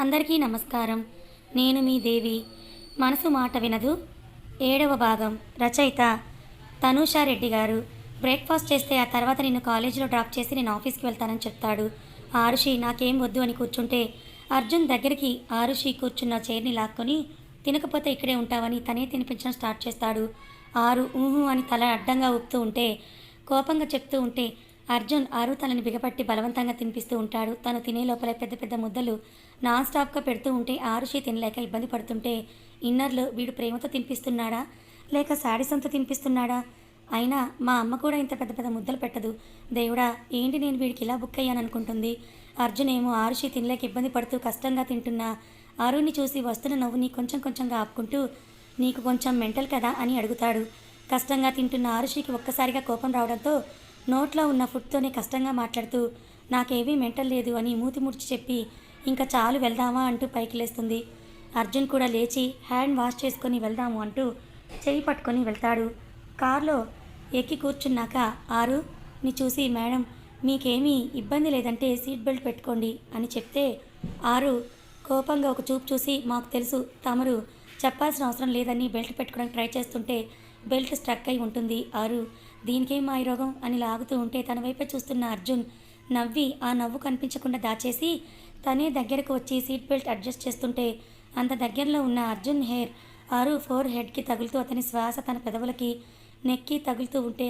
అందరికీ నమస్కారం. నేను మీ దేవి. మనసు మాట వినదు. ఏడవ భాగం. రచయిత తనూషారెడ్డి గారు. బ్రేక్ఫాస్ట్ చేస్తే ఆ తర్వాత నిన్ను కాలేజీలో డ్రాప్ చేసి నేను ఆఫీస్కి వెళ్తానని చెప్తాడు. ఆరుషి నాకేం వద్దు అని కూర్చుంటే అర్జున్ దగ్గరికి ఆరుషి కూర్చున్న చైర్ని లాక్కొని తినకపోతే ఇక్కడే ఉంటావని తనే తినిపించడం స్టార్ట్ చేస్తాడు. ఆరు ఊహు అని తల అడ్డంగా ఊపుతూ ఉంటే కోపంగా చెప్తూ ఉంటే అర్జున్ ఆరు తనని బిగపట్టి బలవంతంగా తినిపిస్తూ ఉంటాడు. తను తినే లోపల పెద్ద పెద్ద ముద్దలు నాన్ స్టాప్గా పెడుతూ ఉంటే ఆరుషి తినలేక ఇబ్బంది పడుతుంటే ఇన్నర్లో వీడు ప్రేమతో తినిపిస్తున్నాడా? లేక శాడిసంతో తినిపిస్తున్నాడా? అయినా మా అమ్మ కూడా ఇంత పెద్ద పెద్ద ముద్దలు పెట్టదు. దేవుడా ఏంటి నేను వీడికి ఇలా బుక్ అయ్యాను అనుకుంటుంది అర్జున్ ఏమో ఆరుషి తినలేక ఇబ్బంది పడుతూ కష్టంగా తింటున్నా. ఆరుని చూసి వస్తున్న నవ్వుని కొంచెం కొంచెంగా ఆపుకుంటూ నీకు కొంచెం మెంటల్ కదా అని అడుగుతాడు. కష్టంగా తింటున్న ఆరుషికి ఒక్కసారిగా కోపం రావడంతో నోట్లో ఉన్న ఫుడ్తోనే కష్టంగా మాట్లాడుతూ నాకేమీ మెంటల్ లేదు అని మూతి ముడిచి చెప్పి ఇంకా చాలు వెళ్దామా అంటూ పైకి లేస్తుంది. అర్జున్ కూడా లేచి హ్యాండ్ వాష్ చేసుకొని వెళ్దాము అంటూ చెయ్యి పట్టుకొని వెళ్తాడు. కారులో ఎక్కి కూర్చున్నాక ఆరు ని చూసి మేడం మీకేమీ ఇబ్బంది లేదంటే సీట్ బెల్ట్ పెట్టుకోండి అని చెప్తే ఆరు కోపంగా ఒక చూపు చూసి మాకు తెలుసు తమరు చెప్పాల్సిన అవసరం లేదని బెల్ట్ పెట్టుకోవడానికి ట్రై చేస్తుంటే బెల్ట్ స్ట్రక్ అయి ఉంటుంది ఆరు. దీనికేం మాయరోగం అని లాగుతూ ఉంటే తన వైపే చూస్తున్న అర్జున్ నవ్వి ఆ నవ్వు కనిపించకుండా దాచేసి తనే దగ్గరకు వచ్చి సీట్ బెల్ట్ అడ్జస్ట్ చేస్తుంటే అంత దగ్గరలో ఉన్న అర్జున్ హెయిర్ ఆరు ఫోర్ హెడ్కి తగులుతూ అతని శ్వాస తన పెదవులకి నెక్కి తగులుతూ ఉంటే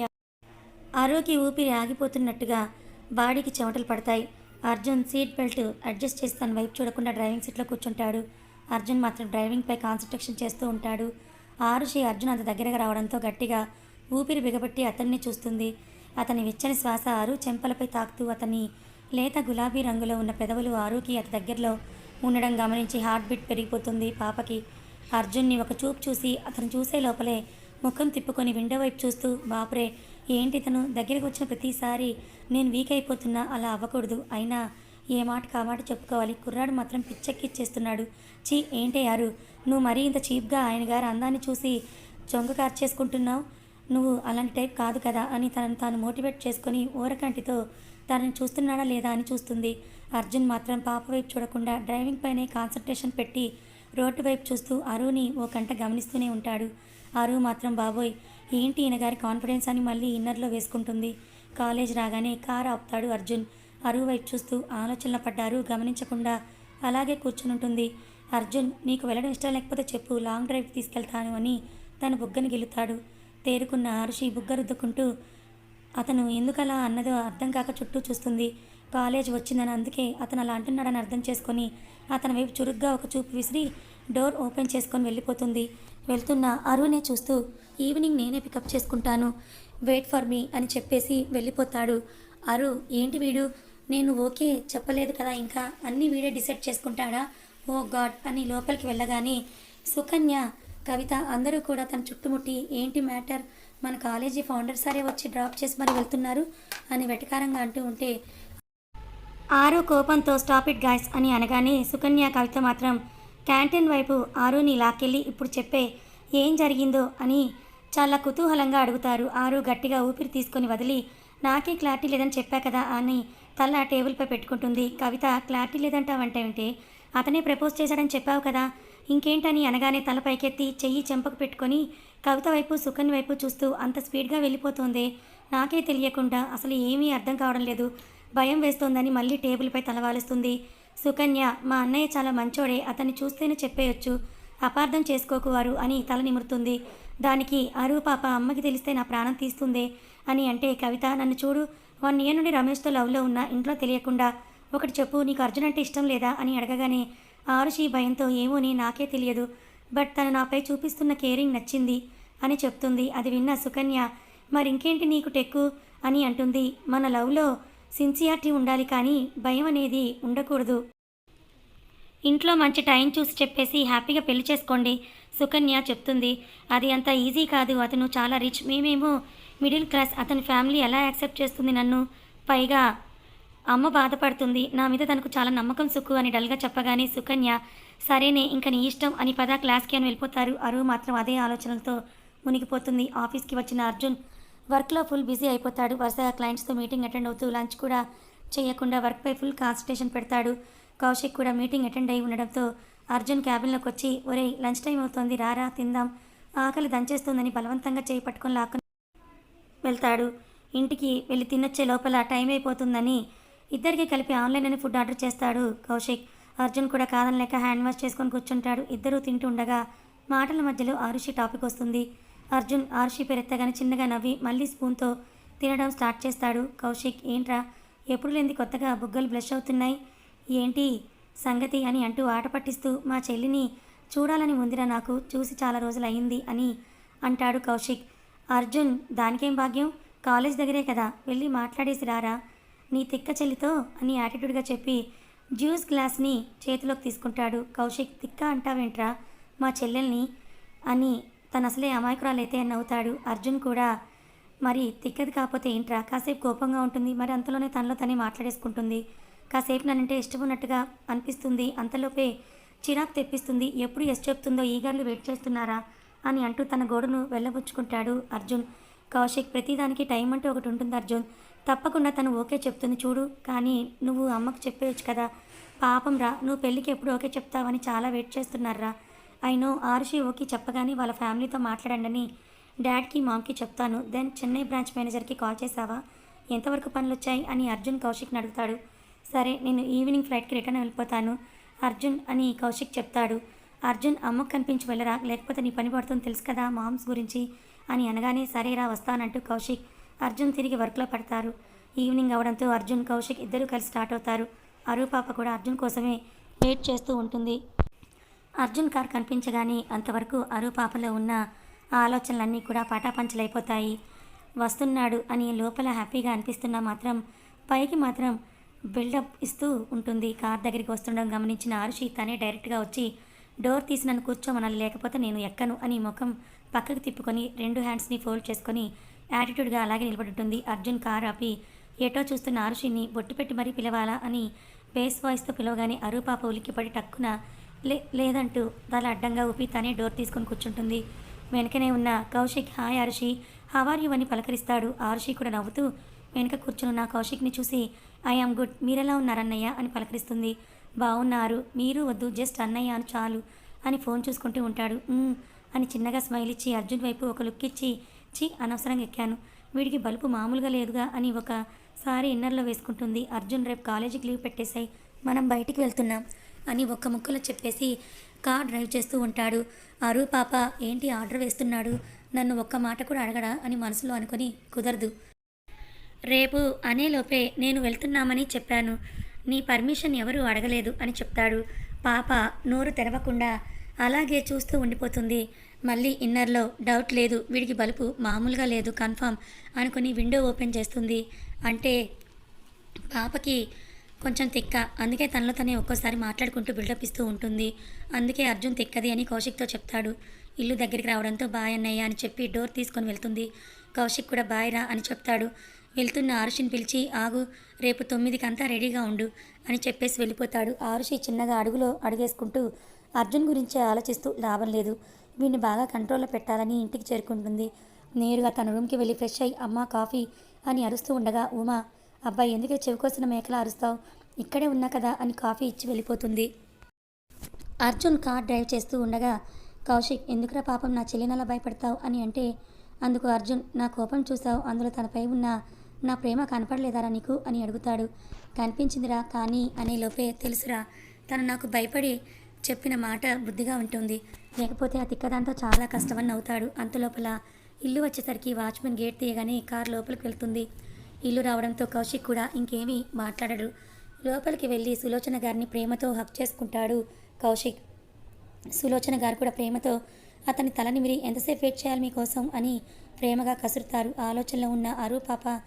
ఆరోకి ఊపిరి ఆగిపోతున్నట్టుగా బాడీకి చెమటలు పడతాయి. అర్జున్ సీట్ బెల్ట్ అడ్జస్ట్ చేసి తన వైపు చూడకుండా డ్రైవింగ్ సీట్లో కూర్చుంటాడు. అర్జున్ మాత్రం డ్రైవింగ్పై కాన్సన్ట్రేషన్ చేస్తూ ఉంటాడు. ఆరుషి అర్జున్ అంత దగ్గరగా రావడంతో గట్టిగా ఊపిరి బిగబట్టి అతన్ని చూస్తుంది. అతని వెచ్చని శ్వాస ఆరు చెంపలపై తాకుతూ అతని లేత గులాబీ రంగులో ఉన్న పెదవులు ఆరుకి అతి దగ్గరలో ఉండడం గమనించి హార్ట్ బీట్ పెరిగిపోతుంది పాపకి. అర్జున్ని ఒక చూపు చూసి అతను చూసే లోపలే ముఖం తిప్పుకొని విండో వైపు చూస్తూ బాపురే ఏంటి తను దగ్గరికి వచ్చిన ప్రతిసారి నేను వీక్ అయిపోతున్నా అలా అవ్వకూడదు. అయినా ఏ మాట కామాట చెప్పుకోవాలి. కుర్రాడు మాత్రం పిచ్చెక్కిచ్చేస్తున్నాడు. చీ ఏంటే యారు? నువ్వు మరీ ఇంత చీప్గా ఆయన గారి అందాన్ని చూసి చొంగ కార్చేసుకుంటున్నావు? నువ్వు అలాంటి టైప్ కాదు కదా అని తనను తాను మోటివేట్ చేసుకొని ఊరకంటితో తనని చూస్తున్నాడా లేదా అని చూస్తుంది. అర్జున్ మాత్రం పాప వైపు చూడకుండా డ్రైవింగ్ పైనే కాన్సన్ట్రేషన్ పెట్టి రోడ్డు వైపు చూస్తూ అరువుని ఓ కంట గమనిస్తూనే ఉంటాడు. అరువు మాత్రం బాబోయ్ ఏంటి ఈయన గారి కాన్ఫిడెన్స్ అని మళ్ళీ ఇన్నర్లో వేసుకుంటుంది. కాలేజ్ రాగానే కారు ఆపుతాడు అర్జున్. అరువు వైపు చూస్తూ ఆలోచనలో పడ్డారు గమనించకుండా అలాగే కూర్చునుంటుంది. అర్జున్ నీకు వెళ్ళడం ఇష్టం లేకపోతే చెప్పు లాంగ్ డ్రైవ్ తీసుకెళ్తాను అని తన బుగ్గని గెలుతాడు తేరుకున్న అరుషి బుగ్గ రుద్దుకుంటూ అతను ఎందుకలా అన్నదో అర్థం కాక చుట్టూ చూస్తుంది. కాలేజ్ వచ్చిందని అందుకే అతను అలా అంటున్నాడని అర్థం చేసుకొని అతని వైపు చురుగ్గా ఒక చూపు విసిరి డోర్ ఓపెన్ చేసుకొని వెళ్ళిపోతుంది. వెళ్తున్న అరుణే చూస్తూ ఈవినింగ్ నేనే పికప్ చేసుకుంటాను. వెయిట్ ఫర్ మీ అని చెప్పేసి వెళ్ళిపోతాడు. అరు ఏంటి వీడు? నేను ఓకే చెప్పలేదు కదా ఇంకా? అన్నీ వీడే డిసైడ్ చేసుకుంటాడా? ఓ గాడ్ అని లోపలికి వెళ్ళగానే సుకన్య కవిత అందరూ కూడా తన చుట్టుముట్టి ఏంటి మ్యాటర్? మన కాలేజీ ఫౌండర్ సరే వచ్చి డ్రాప్ చేసి మరి వెళ్తున్నారు అని వెటకారంగా అంటూ ఉంటే ఆరు కోపంతో స్టాప్ ఇట్ గాయస్ అని అనగానే సుకన్య కవిత మాత్రం క్యాంటీన్ వైపు ఆరుని లాక్కెళ్ళి ఇప్పుడు చెప్పే ఏం జరిగిందో అని చాలా కుతూహలంగా అడుగుతారు. ఆరు గట్టిగా ఊపిరి తీసుకొని వదిలి నాకే క్లారిటీ లేదని చెప్పా కదా అని తల టేబుల్పై పెట్టుకుంటుంది. కవిత క్లారిటీ లేదంటావంటే అతనే ప్రపోజ్ చేశాడని చెప్పావు కదా ఇంకేంటని అనగానే తల పైకెత్తి చెయ్యి చెంపకు పెట్టుకొని కవిత వైపు సుకన్య వైపు చూస్తూ అంత స్పీడ్గా వెళ్ళిపోతోంది. నాకే తెలియకుండా అసలు ఏమీ అర్థం కావడం లేదు. భయం వేస్తోందని మళ్ళీ టేబుల్పై తలవాలుస్తుంది సుకన్య మా అన్నయ్య చాలా మంచోడే అతన్ని చూస్తేనే చెప్పేయొచ్చు. అపార్థం చేసుకోకు వారు అని తల నిమురుతుంది. దానికి అరువు పాప అమ్మకి తెలిస్తే నా ప్రాణం తీస్తుందే అని అంటే కవిత నన్ను చూడు. వన్ ఇయర్ నుండి రమేష్తో లవ్లో ఉన్న ఇంట్లో తెలియకుండా. ఒకటి చెప్పు నీకు అర్జున్ అంటే ఇష్టం లేదా అని అడగగానే ఆరుషి భయంతో ఏమోని నాకే తెలియదు బట్ తను నాపై చూపిస్తున్న కేరింగ్ నచ్చింది అని చెప్తుంది. అది విన్న సుకన్య మరింకేంటి నీకు టెక్కు? అని అంటుంది. మన లవ్లో సిన్సియారిటీ ఉండాలి కానీ భయం అనేది ఉండకూడదు. ఇంట్లో మంచి టైం చూసి చెప్పేసి హ్యాపీగా పెళ్ళి చేసుకోండి సుకన్య చెప్తుంది. అది అంత ఈజీ కాదు. అతను చాలా రిచ్. మేమేమో మిడిల్ క్లాస్. అతని ఫ్యామిలీ ఎలా యాక్సెప్ట్ చేస్తుంది నన్ను? పైగా అమ్మ బాధపడుతుంది. నా మీద తనకు చాలా నమ్మకం సుక్కు అని డల్గా చెప్పగానే సుకన్య సరేనే ఇంక నీ ఇష్టం అని పదా క్లాస్కి అని వెళ్ళిపోతారు. అరువు మాత్రం అదే ఆలోచనలతో మునిగిపోతుంది. ఆఫీస్కి వచ్చిన అర్జున్ వర్క్లో ఫుల్ బిజీ అయిపోతాడు. వరుసగా క్లయింట్స్తో మీటింగ్ అటెండ్ అవుతూ లంచ్ కూడా చేయకుండా వర్క్పై ఫుల్ కాన్సన్ట్రేషన్ పెడతాడు. కౌశిక్ కూడా మీటింగ్ అటెండ్ అయి ఉండడంతో అర్జున్ క్యాబిన్లోకి వచ్చి ఒరేయ్ లంచ్ టైం అవుతోంది రారా తిందాం. ఆకలి దంచేస్తుందని బలవంతంగా చేయి పట్టుకొని లాక్కుని వెళ్తాడు. ఇంటికి వెళ్ళి తినొచ్చే లోపల టైం అయిపోతుందని ఇద్దరికి కలిపి ఆన్లైన్ అని ఫుడ్ ఆర్డర్ చేస్తాడు కౌశిక్. అర్జున్ కూడా కాదనలేక హ్యాండ్ వాష్ చేసుకొని కూర్చుంటాడు. ఇద్దరూ తింటుండగా మాటల మధ్యలో ఆరుషి టాపిక్ వస్తుంది. అర్జున్ ఆరుషి పేరెత్తగానే చిన్నగా నవ్వి మళ్ళీ స్పూన్తో తినడం స్టార్ట్ చేస్తాడు. కౌశిక్ ఏంట్రా ఎప్పుడు లేని కొత్తగా బుగ్గలు బ్లష్ అవుతున్నాయి? ఏంటి సంగతి? అని అంటూ ఆట పట్టిస్తూ మా చెల్లిని చూడాలని ఉందిరా నాకు చూసి చాలా రోజులు అయింది అని అంటాడు కౌశిక్. అర్జున్ దానికేం భాగ్యం? కాలేజ్ దగ్గరే కదా వెళ్ళి మాట్లాడేసి రారా? నీ తిక్క చెల్లితో అని యాటిట్యూడ్గా చెప్పి జ్యూస్ గ్లాస్ని చేతిలోకి తీసుకుంటాడు. కౌశిక్ తిక్క అంటావేంట్రా? మా చెల్లెల్ని అని తను అసలే అమాయకురాలైతే నవ్వుతాడు. అర్జున్ కూడా మరి తిక్కది కాకపోతే ఏంట్రా? కాసేపు కోపంగా ఉంటుంది. మరి అంతలోనే తనలో తనే మాట్లాడేసుకుంటుంది. కాసేపు నన్నంటే ఇష్టం ఉన్నట్టుగా అనిపిస్తుంది. అంతలోపే చిరాకు తెప్పిస్తుంది. ఎప్పుడు ఎస్ చెప్తుందో ఈగర్లు వెయిట్ చేస్తున్నారా అని అంటూ తన గోడను వెళ్ళబుచ్చుకుంటాడు అర్జున్. కౌశిక్ ప్రతిదానికి టైం అంటే ఒకటి ఉంటుంది అర్జున్. తప్పకుండా తను ఓకే చెప్తుంది చూడు కానీ నువ్వు అమ్మకు చెప్పేయచ్చు కదా. పాపం రా నువ్వు పెళ్ళికి ఎప్పుడు ఓకే చెప్తావని చాలా వెయిట్ చేస్తున్నారా. అయినో ఆరుషి ఓకే చెప్పగానే వాళ్ళ ఫ్యామిలీతో మాట్లాడండి డాడ్కి మామ్కి చెప్తాను. దెన్ చెన్నై బ్రాంచ్ మేనేజర్కి కాల్ చేసావా ఎంతవరకు పనులు వచ్చాయి అని అర్జున్ కౌశిక్ని అడుగుతాడు. సరే నేను ఈవినింగ్ ఫ్లైట్కి రిటర్న్ వెళ్ళిపోతాను. అర్జున్ అని కౌశిక్ చెప్తాడు. అర్జున్ అమ్మకు కనిపించి వెళ్ళరా? లేకపోతే నీ పని పడుతుంది తెలుసు కదా మామ్స్ గురించి అని అనగానే సరేరా వస్తానంటూ కౌశిక్ అర్జున్ తిరిగి వర్క్లో పడతారు. ఈవినింగ్ అవడంతో అర్జున్ కౌశిక్ ఇద్దరూ కలిసి స్టార్ట్ అవుతారు. అరు పాప కూడా అర్జున్ కోసమే వెయిట్ చేస్తూ ఉంటుంది. అర్జున్ కార్ కనిపించగానే అంతవరకు అరువు పాపలో ఉన్న ఆ ఆలోచనలన్నీ కూడా పాటాపంచలైపోతాయి. వస్తున్నాడు అని లోపల హ్యాపీగా అనిపిస్తున్నా మాత్రం పైకి మాత్రం బిల్డప్ ఇస్తూ ఉంటుంది. కార్ దగ్గరికి వస్తుండడం గమనించిన ఆరుషి తనే డైరెక్ట్గా వచ్చి డోర్ తీసి నన్ను కూర్చోమనాలి లేకపోతే నేను ఎక్కను అని ముఖం పక్కకు తిప్పుకొని రెండు హ్యాండ్స్ని ఫోల్డ్ చేసుకొని యాటిట్యూడ్గా అలాగే నిలబడుతుంది. అర్జున్ కారు ఆపి ఏటో చూస్తున్న ఆరుషిని బొట్టు పెట్టి మరీ పిలవాలా? అని బేస్ వాయిస్తో పిలవగానే అరూపాప ఉలిక్కి పడి టక్కున లే లేదంటూ తల అడ్డంగా ఊపి తనే డోర్ తీసుకొని కూర్చుంటుంది. వెనకనే ఉన్న Kaushik hi Arushi how are you? అని పలకరిస్తాడు. ఆరుషి కూడా నవ్వుతూ వెనక కూర్చునున్న కౌశిక్ని చూసి ఐ ఆమ్ గుడ్ మీరెలా ఉన్నారన్నయ్య? అని పలకరిస్తుంది. బాగున్నారు మీరు వద్దు జస్ట్ అన్నయ్య అని చాలు అని ఫోన్ చూసుకుంటూ ఉంటాడు. అని చిన్నగా స్మైల్ ఇచ్చి అర్జున్ వైపు ఒక లుక్ ఇచ్చి చి అనవసరంగా ఎక్కాను. వీడికి బలుపు మామూలుగా లేదుగా అని ఒకసారి ఇన్నర్లో వేసుకుంటుంది. అర్జున్ రేపు కాలేజీకి లీవ్ పెట్టేశాయి. మనం బయటికి వెళ్తున్నాం అని ఒక్క ముక్కలో చెప్పేసి కార్ డ్రైవ్ చేస్తూ ఉంటాడు. అరు పాప ఏంటి ఆర్డర్ వేస్తున్నాడు? నన్ను ఒక్క మాట కూడా అడగడా అని మనసులో అనుకొని కుదరదు. రేపు అనేలోపే నేను వెళ్తున్నామని చెప్పాను. నీ పర్మిషన్ ఎవరూ అడగలేదు అని చెప్తాడు. పాప నోరు తెరవకుండా అలాగే చూస్తూ ఉండిపోతుంది. మళ్ళీ ఇన్నర్లో డౌట్ లేదు వీడికి బలుపు మామూలుగా లేదు కన్ఫామ్ అనుకుని విండో ఓపెన్ చేస్తుంది. అంటే పాపకి కొంచెం తిక్క. అందుకే తనలో తనే ఒక్కోసారి మాట్లాడుకుంటూ బిల్డప్ ఇస్తూ ఉంటుంది. అందుకే అర్జున్ తిక్కది అని కౌశిక్తో చెప్తాడు. ఇల్లు దగ్గరికి రావడంతో బాయ్ అన్నయ్య అని చెప్పి డోర్ తీసుకొని వెళ్తుంది. కౌశిక్ కూడా బాయ్ రా అని చెప్తాడు. వెళ్తున్న ఆరుషిని పిలిచి ఆగు రేపు తొమ్మిదికి అంతా రెడీగా ఉండు అని చెప్పేసి వెళ్ళిపోతాడు. ఆరుషి చిన్నగా అడుగులో అడుగేసుకుంటూ అర్జున్ గురించి ఆలోచిస్తూ లాభం లేదు. వీడిని బాగా కంట్రోల్లో పెట్టాలని ఇంటికి చేరుకుంటుంది. నేరుగా తన రూమ్కి వెళ్ళి ఫ్రెష్ అయ్యి అమ్మ కాఫీ అని అరుస్తూ ఉండగా ఉమా అబ్బాయి ఎందుకే చెవికోసిన మేకలా అరుస్తావు? ఇక్కడే ఉన్నా కదా అని కాఫీ ఇచ్చి వెళ్ళిపోతుంది. అర్జున్ కార్ డ్రైవ్ చేస్తూ ఉండగా కౌశిక్ ఎందుకురా పాపం నా చెల్లినలా భయపడతావు? అని అంటే అందుకు అర్జున్ నా కోపం చూసావు. అందులో తనపై ఉన్న నా ప్రేమ కనపడలేదారా నీకు? అని అడుగుతాడు. కనిపించిందిరా కానీ అనే లోపే తెలుసురా. తను నాకు భయపడి చెప్పిన మాట బుద్ధిగా ఉంటుంది. లేకపోతే ఆ తిక్కదాంతో చాలా కష్టమని అవుతాడు అంతలోపల ఇల్లు వచ్చేసరికి వాచ్మెన్ గేట్ తీయగానే కార్ లోపలికి వెళ్తుంది. ఇల్లు రావడంతో కౌశిక్ కూడా ఇంకేమీ మాట్లాడడు. లోపలికి వెళ్ళి సులోచన గారిని ప్రేమతో హక్ చేసుకుంటాడు కౌశిక్. సులోచన గారు కూడా ప్రేమతో అతని తలని మీరు ఎంతసేపు వెయిట్ చేయాలి మీకోసం? అని ప్రేమగా కసురుతారు. ఆలోచనలో ఉన్న అరు పాప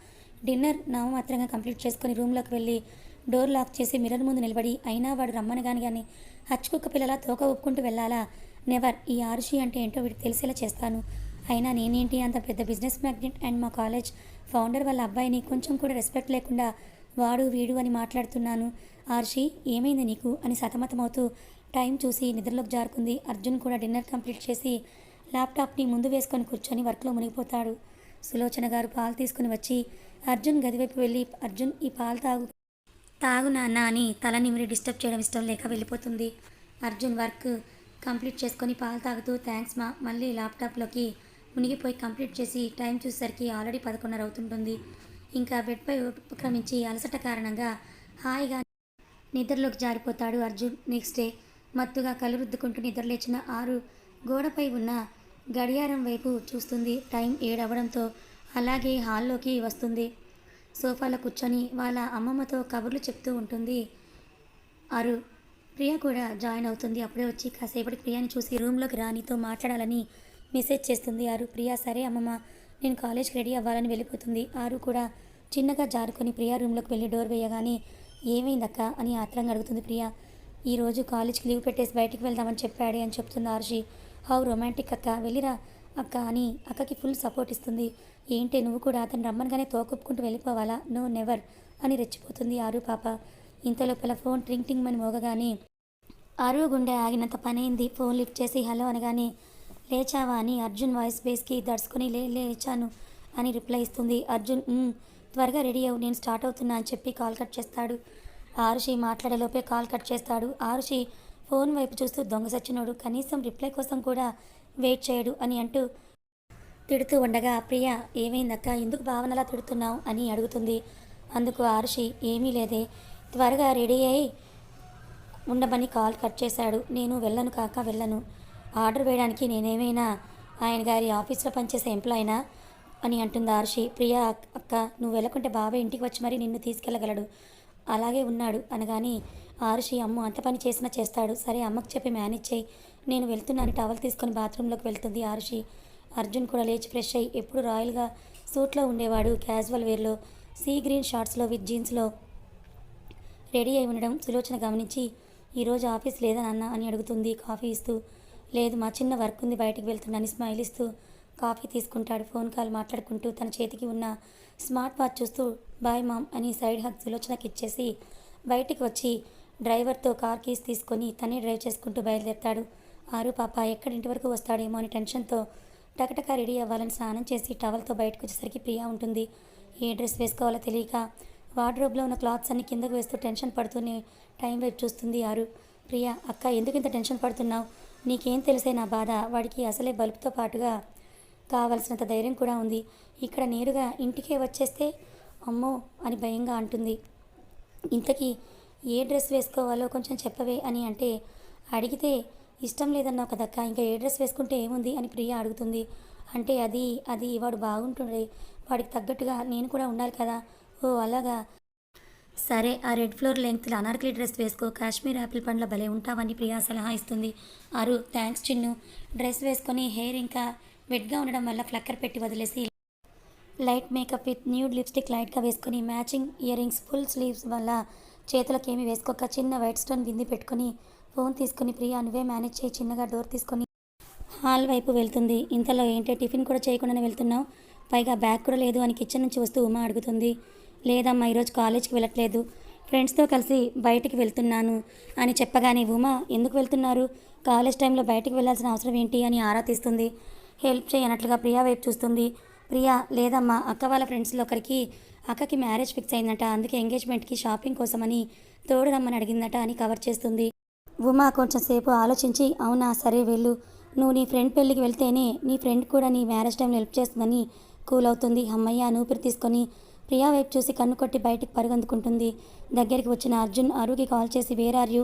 డిన్నర్ నామమాత్రంగా కంప్లీట్ చేసుకుని రూమ్లోకి వెళ్ళి డోర్ లాక్ చేసి మిర్రర్ ముందు నిలబడి అయినా వాడు రమ్మనగాని కానీ హచ్చుకుక్క పిల్లలా తోక ఒప్పుకుంటూ వెళ్ళాలా? నెవర్ ఈ ఆరుషి అంటే ఏంటో వీడికి తెలిసేలా చేస్తాను. అయినా నేనేంటి అంత పెద్ద బిజినెస్ మ్యాగ్నెట్ అండ్ మా కాలేజ్ ఫౌండర్ వాళ్ళ అబ్బాయిని కొంచెం కూడా రెస్పెక్ట్ లేకుండా వాడు వీడు అని మాట్లాడుతున్నాను. ఆర్షి ఏమైంది నీకు? అని సతమతమవుతూ టైం చూసి నిద్రలోకి జారుకుంది. అర్జున్ కూడా డిన్నర్ కంప్లీట్ చేసి ల్యాప్టాప్ని ముందు వేసుకొని కూర్చొని వర్క్లో మునిగిపోతాడు. సులోచన గారు పాలు తీసుకుని వచ్చి అర్జున్ గదివైపు వెళ్ళి అర్జున్ ఈ పాలు తాగు తాగు నాన్న అని తల నిమిరి డిస్టర్బ్ చేయడం ఇష్టం లేక వెళ్ళిపోతుంది. అర్జున్ వర్క్ కంప్లీట్ చేసుకొని పాలు తాగుతూ థ్యాంక్స్ మా మళ్ళీ ల్యాప్టాప్లోకి మునిగిపోయి కంప్లీట్ చేసి టైం చూసేసరికి ఆల్రెడీ పదకొండున్నర అవుతుంటుంది. ఇంకా బెడ్పై ఉపక్రమించి అలసట కారణంగా హాయిగా నిద్రలోకి జారిపోతాడు అర్జున్. నెక్స్ట్ డే మత్తుగా కళ్ళు రుద్దుకుంటూ నిద్రలేచిన ఆరు గోడపై ఉన్న గడియారం వైపు చూస్తుంది. టైం ఏడవడంతో అలాగే హాల్లోకి వస్తుంది. సోఫాలో కూర్చొని వాళ్ళ అమ్మమ్మతో కబుర్లు చెప్తూ ఉంటుంది. అరు ప్రియ కూడా జాయిన్ అవుతుంది. అప్పుడే వచ్చి కాసేపటి ప్రియాని చూసి రూమ్లోకి రానితో మాట్లాడాలని మెసేజ్ చేస్తుంది. ఆరు ప్రియా సరే అమ్మమ్మ నేను కాలేజ్కి రెడీ అవ్వాలని వెళ్ళిపోతుంది. ఆరు కూడా చిన్నగా జారుకొని ప్రియా రూమ్లోకి వెళ్ళి డోర్ వేయగానే ఏమైందక్క అని ఆత్రంగా అడుగుతుంది ప్రియా. ఈరోజు కాలేజ్కి లీవ్ పెట్టేసి బయటికి వెళ్దామని చెప్పాడే అని చెప్తుంది ఆర్షి. హౌ రొమాంటిక్ అక్క వెళ్ళిరా. అక్క అని అక్కకి ఫుల్ సపోర్ట్ ఇస్తుంది. ఏంటి నువ్వు కూడా అతను రమ్మనగానే తోకొప్పుకుంటూ వెళ్ళిపోవాలా? నో నెవర్ అని రెచ్చిపోతుంది ఆరు పాప. ఇంతలోపల ఫోన్ ట్రింగ్ టింగ్ అని మోగగానే ఆరు గుండె ఆగినంత పనైంది. ఫోన్ లిఫ్ట్ చేసి హలో అనగానే లేచావా అని అర్జున్ వాయిస్ బేస్కి దడుచుకొని లే లేచాను అని రిప్లై ఇస్తుంది. అర్జున్ త్వరగా రెడీ అవ్వు నేను స్టార్ట్ అవుతున్నా అని చెప్పి కాల్ కట్ చేస్తాడు. ఆరుషి మాట్లాడేలోపే కాల్ కట్ చేస్తాడు. ఆరుషి ఫోన్ వైపు చూస్తూ దొంగ సచ్చినోడు. కనీసం రిప్లై కోసం కూడా వెయిట్ చేయడు అని అంటూ తిడుతూ ఉండగా ప్రియ ఏమైందక్క? ఎందుకు భావనలా తిడుతున్నావు? అని అడుగుతుంది. అందుకు ఆరుషి ఏమీ లేదే. త్వరగా రెడీ అయి ఉండమని కాల్ కట్ చేశాడు. నేను వెళ్ళను కాక వెళ్ళను. ఆర్డర్ వేయడానికి నేనేమైనా ఆయన గారి ఆఫీస్లో పనిచేసే ఎంప్లాయినా? అని అంటుంది ఆర్షి. ప్రియా అక్క నువ్వు వెళ్ళకుంటే బాబాయ్ ఇంటికి వచ్చి మరీ నిన్ను తీసుకెళ్ళగలడు. అలాగే ఉన్నాడు అనగాని ఆరుషి అమ్మ అంత పని చేసినా చేస్తాడు. సరే అమ్మకు చెప్పి మేనేజ్ చేయి. నేను వెళ్తున్నాను. టవల్ తీసుకొని బాత్రూంలోకి వెళ్తుంది ఆరుషి. అర్జున్ కూడా లేచి ఫ్రెష్ అయ్యి ఎప్పుడు రాయల్గా సూట్లో ఉండేవాడు క్యాజువల్ వేర్లో. సీ గ్రీన్ షార్ట్స్లో విత్ జీన్స్లో రెడీ అయి ఉండడం సులోచన గమనించి ఈరోజు ఆఫీస్ లేదా నాన్న? అని అడుగుతుంది. కాఫీ ఇస్తూ లేదు మా చిన్న వర్క్ ఉంది బయటికి వెళ్తున్నాను స్మైల్ ఇస్తూ కాఫీ తీసుకుంటాడు ఫోన్ కాల్ మాట్లాడుకుంటూ తన చేతికి ఉన్న స్మార్ట్ వాచ్ చూస్తూ బాయ్ మామ్ అని సైడ్ హక్ సులోచనకి ఇచ్చేసి బయటికి వచ్చి డ్రైవర్తో కార్ కీస్ తీసుకొని తనే డ్రైవ్ చేసుకుంటూ బయలుదేరతాడు. ఆరు పాప ఎక్కడింటి వరకు వస్తాడేమో అని టెన్షన్తో టకటక రెడీ అవ్వాలని స్నానం చేసి టవల్తో బయటకు వచ్చేసరికి ప్రియా ఉంటుంది. ఏ డ్రెస్ వేసుకోవాలో తెలియక వార్డ్రోబ్లో ఉన్న క్లాత్స్ అన్ని కిందకు వేస్తూ టెన్షన్ పడుతూనే టైం వైపు చూస్తుంది ఆరు. ప్రియా అక్క ఎందుకు ఇంత టెన్షన్ పడుతున్నావు? నీకేం తెలిసే నా బాధ? వాడికి అసలే బల్బుతో పాటుగా కావలసినంత ధైర్యం కూడా ఉంది. ఇక్కడ నేరుగా ఇంటికే వచ్చేస్తే అమ్మో అని భయంగా అంటుంది. ఇంతకీ ఏ డ్రెస్ వేసుకోవాలో కొంచెం చెప్పవే అని అంటే అడిగితే ఇష్టం లేదన్నావు కదక్క ఇంకా ఏ డ్రెస్ వేసుకుంటే ఏముంది అని ప్రియ అడుగుతుంది. అంటే అది అది వాడు బాగుంటుండే వాడికి తగ్గట్టుగా నేను కూడా ఉండాలి కదా. ఓ అలాగా. సరే ఆ రెడ్ ఫ్లోర్ లెంగ్త్లో అనార్కలి డ్రెస్ వేసుకో కాశ్మీర్ యాపిల్ పండ్ల భలే ఉంటావని ప్రియా సలహా ఇస్తుంది. అరు థ్యాంక్స్ చిన్ను. డ్రెస్ వేసుకొని హెయిర్ ఇంకా వెట్గా ఉండడం వల్ల ఫ్లక్కర్ పెట్టి వదిలేసి light makeup with nude lipstick లైట్గా వేసుకుని matching earrings full sleeves వల్ల చేతులకు ఏమి వేసుకోక చిన్న వైట్ స్టోన్ బింది పెట్టుకుని ఫోన్ తీసుకుని ప్రియా నువ్వే మేనేజ్ చేయి చిన్నగా డోర్ తీసుకొని హాల్ వైపు వెళ్తుంది. ఇంతలో ఏంటో టిఫిన్ కూడా చేయకుండానే వెళ్తున్నావు? పైగా బ్యాగ్ కూడా లేదు అని కిచెన్ నుంచి వస్తూ ఉమా అడుగుతుంది. లేదమ్మా ఈరోజు కాలేజ్కి వెళ్ళట్లేదు. ఫ్రెండ్స్తో కలిసి బయటికి వెళ్తున్నాను అని చెప్పగానే ఉమా ఎందుకు వెళ్తున్నారు? కాలేజ్ టైంలో బయటికి వెళ్ళాల్సిన అవసరం ఏంటి? అని ఆరా తీస్తుంది. హెల్ప్ చేయనట్లుగా ప్రియా వైపు చూస్తుంది. ప్రియా లేదమ్మా అక్క వాళ్ళ ఫ్రెండ్స్లో ఒకరికి అక్కకి మ్యారేజ్ ఫిక్స్ అయిందట. అందుకే ఎంగేజ్మెంట్కి షాపింగ్ కోసమని తోడు రమ్మని అడిగిందట అని కవర్ చేస్తుంది. ఉమా కొంచెం సేపు ఆలోచించి అవునా సరే వెళ్ళు. నువ్వు నీ ఫ్రెండ్ పెళ్ళికి వెళ్తేనే నీ ఫ్రెండ్ కూడా నీ మ్యారేజ్ టైంలో హెల్ప్ చేస్తుందని కూల్ అవుతుంది. అమ్మయ్య నూపిరి తీసుకొని ప్రియా వైపు చూసి కన్ను కొట్టి బయటికి పరుగందుకుంటుంది. దగ్గరికి వచ్చిన అర్జున్ అరుకి కాల్ చేసి వేర్ యూ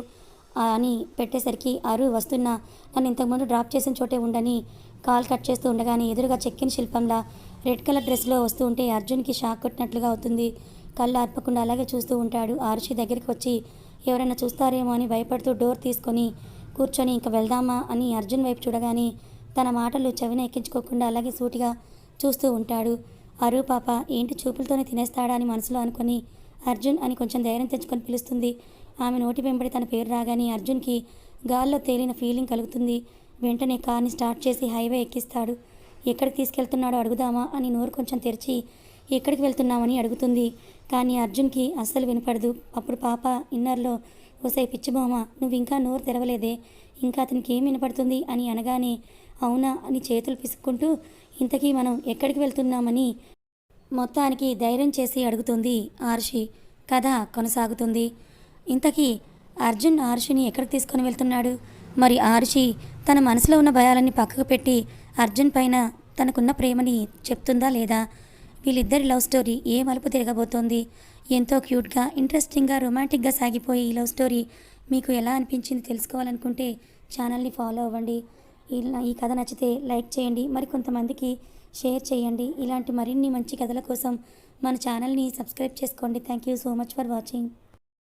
అని పెట్టేసరికి అరు వస్తున్నా నన్ను ఇంతకుముందు డ్రాప్ చేసిన చోటే ఉండని కాల్ కట్ చేస్తూ ఉండగానే ఎదురుగా చెక్కిన శిల్పంలా రెడ్ కలర్ డ్రెస్లో వస్తూ ఉంటే అర్జున్కి షాక్ కొట్టినట్లుగా అవుతుంది. కళ్ళు ఆర్పకుండా అలాగే చూస్తూ ఉంటాడు. ఆరుషి దగ్గరికి వచ్చి ఎవరైనా చూస్తారేమో అని భయపడుతూ డోర్ తీసుకొని కూర్చొని ఇంక వెళ్దామా అని అర్జున్ వైపు చూడగానే తన మాటలు చెవిన ఎక్కించుకోకుండా అలాగే సూటిగా చూస్తూ ఉంటాడు. అరు పాప ఏంటి చూపులతోనే తినేస్తాడా అని మనసులో అనుకొని అర్జున్ అని కొంచెం ధైర్యం తెచ్చుకొని పిలుస్తుంది. ఆమె నోటి వెంబడి తన పేరు రాగానే అర్జున్కి గాల్లో తేలిన ఫీలింగ్ కలుగుతుంది. వెంటనే కార్ని స్టార్ట్ చేసి హైవే ఎక్కిస్తాడు. ఎక్కడికి తీసుకెళ్తున్నాడో అడుగుదామా అని నోరు కొంచెం తెరిచి ఎక్కడికి వెళ్తున్నామని అడుగుతుంది. కానీ అర్జున్కి అస్సలు వినపడదు. అప్పుడు పాప ఇన్నర్లో ఓసై పిచ్చిబొమ్మ నువ్వు ఇంకా నోరు తెరవలేదే. ఇంకా అతనికి ఏం వినపడుతుంది? అని అనగానే అవునా? అని చేతులు పిసుక్కుంటూ ఇంతకీ మనం ఎక్కడికి వెళ్తున్నామని మొత్తానికి ధైర్యం చేసి అడుగుతుంది ఆర్షి. కథ కొనసాగుతుంది. ఇంతకీ అర్జున్ ఆరుషిని ఎక్కడికి తీసుకొని వెళ్తున్నాడు? మరి ఆరుషి తన మనసులో ఉన్న భయాలన్నీ పక్కకు పెట్టి అర్జున్ పైన తనకున్న ప్రేమని చెప్తుందా లేదా? వీళ్ళిద్దరి లవ్ స్టోరీ ఏ మలుపు తిరగబోతోంది? ఎంతో క్యూట్గా ఇంట్రెస్టింగ్గా రొమాంటిక్గా సాగిపోయే ఈ లవ్ స్టోరీ మీకు ఎలా అనిపించింది తెలుసుకోవాలనుకుంటే ఛానల్ని ఫాలో అవ్వండి. ఇలా ఈ కథ నచ్చితే లైక్ చేయండి మరి కొంతమందికి షేర్ చేయండి. ఇలాంటి మరిన్ని మంచి కథల కోసం మన ఛానల్ని సబ్స్క్రైబ్ చేసుకోండి. Thank you so much for watching.